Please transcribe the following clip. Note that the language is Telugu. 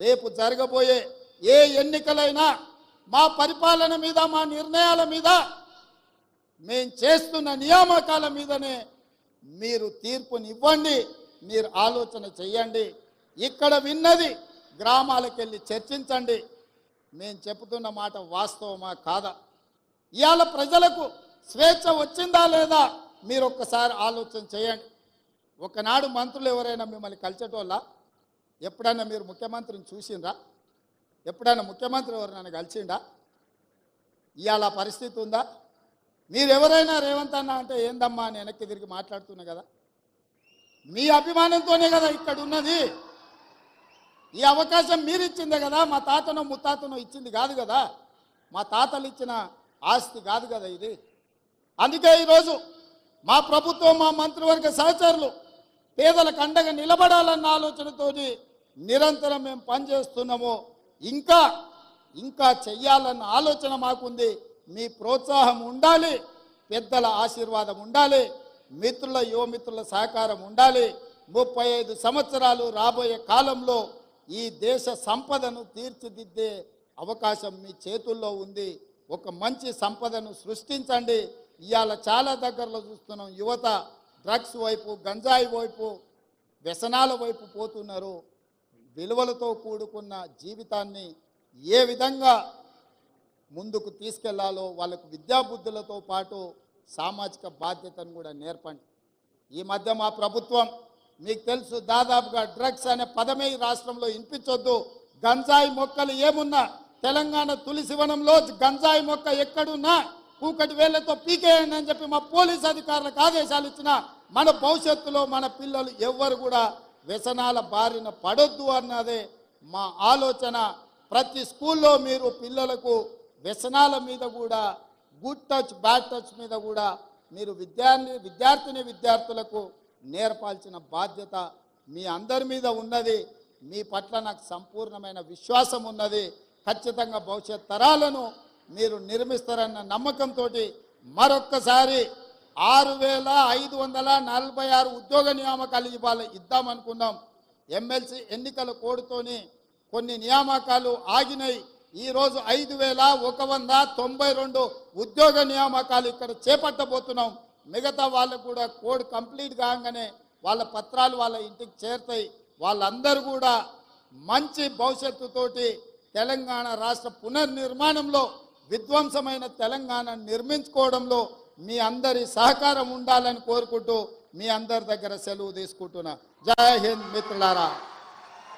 రేపు జరగబోయే ఏ ఎన్నికలైనా మా పరిపాలన మీద మా నిర్ణయాల మీద మేము చేస్తున్న నియామకాల మీదనే మీరు తీర్పునివ్వండి మీరు ఆలోచన చెయ్యండి. ఇక్కడ విన్నది గ్రామాలకు వెళ్ళి చర్చించండి. మేము చెబుతున్న మాట వాస్తవమా కాదా? ఇవాళ ప్రజలకు స్వేచ్ఛ వచ్చిందా లేదా మీరు ఒక్కసారి ఆలోచన చేయండి ఒకనాడు మంత్రులు ఎవరైనా మిమ్మల్ని కలిసేటోళ్ళ? ఎప్పుడైనా మీరు ముఖ్యమంత్రిని చూసిండ్రా? ఎప్పుడైనా ముఖ్యమంత్రి ఎవరైనా కలిసిండా? ఇవాళ పరిస్థితి ఉందా? మీరెవరైనా రేవంత్ అన్న అంటే ఏందమ్మా అని వెనక్కి తిరిగి మాట్లాడుతున్నా కదా? మీ అభిమానంతోనే కదా ఇక్కడ ఉన్నది ఈ అవకాశం మీరు ఇచ్చిందే కదా మా తాతనో ముత్తాతనో ఇచ్చింది కాదు కదా? మా తాతలు ఇచ్చిన ఆస్తి కాదు కదా ఇది. అందుకే ఈరోజు మా ప్రభుత్వం మా మంత్రివర్గ సహచరులు పేదలకు అండగా నిలబడాలన్న ఆలోచనతోటి నిరంతరం మేము పనిచేస్తున్నాము. ఇంకా ఇంకా చెయ్యాలన్న ఆలోచన మాకుంది. మీ ప్రోత్సాహం ఉండాలి. పెద్దల ఆశీర్వాదం ఉండాలి. మిత్రుల యువమిత్రుల సహకారం ఉండాలి. ముప్పై ఐదు సంవత్సరాలు రాబోయే కాలంలో ఈ దేశ సంపదను తీర్చిదిద్దే అవకాశం మీ చేతుల్లో ఉంది. ఒక మంచి సంపదను సృష్టించండి. ఇవాళ చాలా దగ్గరలో చూస్తున్నాం యువత డ్రగ్స్ వైపు గంజాయి వైపు వ్యసనాల వైపు పోతున్నారు. విలువలతో కూడుకున్న జీవితాన్ని ఏ విధంగా ముందుకు తీసుకెళ్ళాలో వాళ్ళకు విద్యాబుద్ధులతో పాటు సామాజిక బాధ్యతను కూడా నేర్పండి. ఈ మధ్య మా ప్రభుత్వం మీకు తెలుసు దాదాపుగా డ్రగ్స్ అనే పదమే ఈ రాష్ట్రంలో వినిపించొద్దు. గంజాయి మొక్కలు ఏమున్నా తెలంగాణ తులసివనంలో గంజాయి మొక్క ఎక్కడున్నా కూకటి వేళ్ళతో పీకేయండి అని చెప్పి మా పోలీస్ అధికారులకు ఆదేశాలు ఇచ్చిన మన భవిష్యత్తులో మన పిల్లలు ఎవ్వరు కూడా వ్యసనాల బారిన పడొద్దు అన్నదే మా ఆలోచన. ప్రతి స్కూల్లో మీరు పిల్లలకు వ్యసనాల మీద కూడా గుడ్ టచ్ బ్యాడ్ టచ్ మీద కూడా మీరు విద్యార్థి విద్యార్థిని విద్యార్థులకు నేర్పాల్సిన బాధ్యత మీ అందరి మీద ఉన్నది. మీ పట్ల నాకు సంపూర్ణమైన విశ్వాసం ఉన్నది. ఖచ్చితంగా భవిష్యత్ తరాలను మీరు నిర్మిస్తారన్న నమ్మకంతో మరొక్కసారి ఆరు వేల ఐదు వందల నలభై ఆరు ఉద్యోగ నియామకాలు ఇవ్వాలి ఇద్దామనుకున్నాం ఎమ్మెల్సీ ఎన్నికల కోడ్తోని కొన్ని నియామకాలు ఆగినాయి. ఈరోజు ఐదు వేల ఒక వంద తొంభై రెండు ఉద్యోగ నియామకాలు ఇక్కడ చేపట్టబోతున్నాం. మిగతా వాళ్ళకు కూడా కోడ్ కంప్లీట్ కాగానే వాళ్ళ పత్రాలు వాళ్ళ ఇంటికి చేరుతాయి. వాళ్ళందరూ కూడా మంచి భవిష్యత్తుతోటి తెలంగాణ రాష్ట్ర పునర్నిర్మాణంలో విధ్వంసమైన తెలంగాణ నిర్మించుకోవడంలో మీ అందరి సహకారం ఉండాలని కోరుకుంటూ మీ అందరి దగ్గర సెలవు తీసుకుంటున్నా. జై హింద్ మిత్రులారా.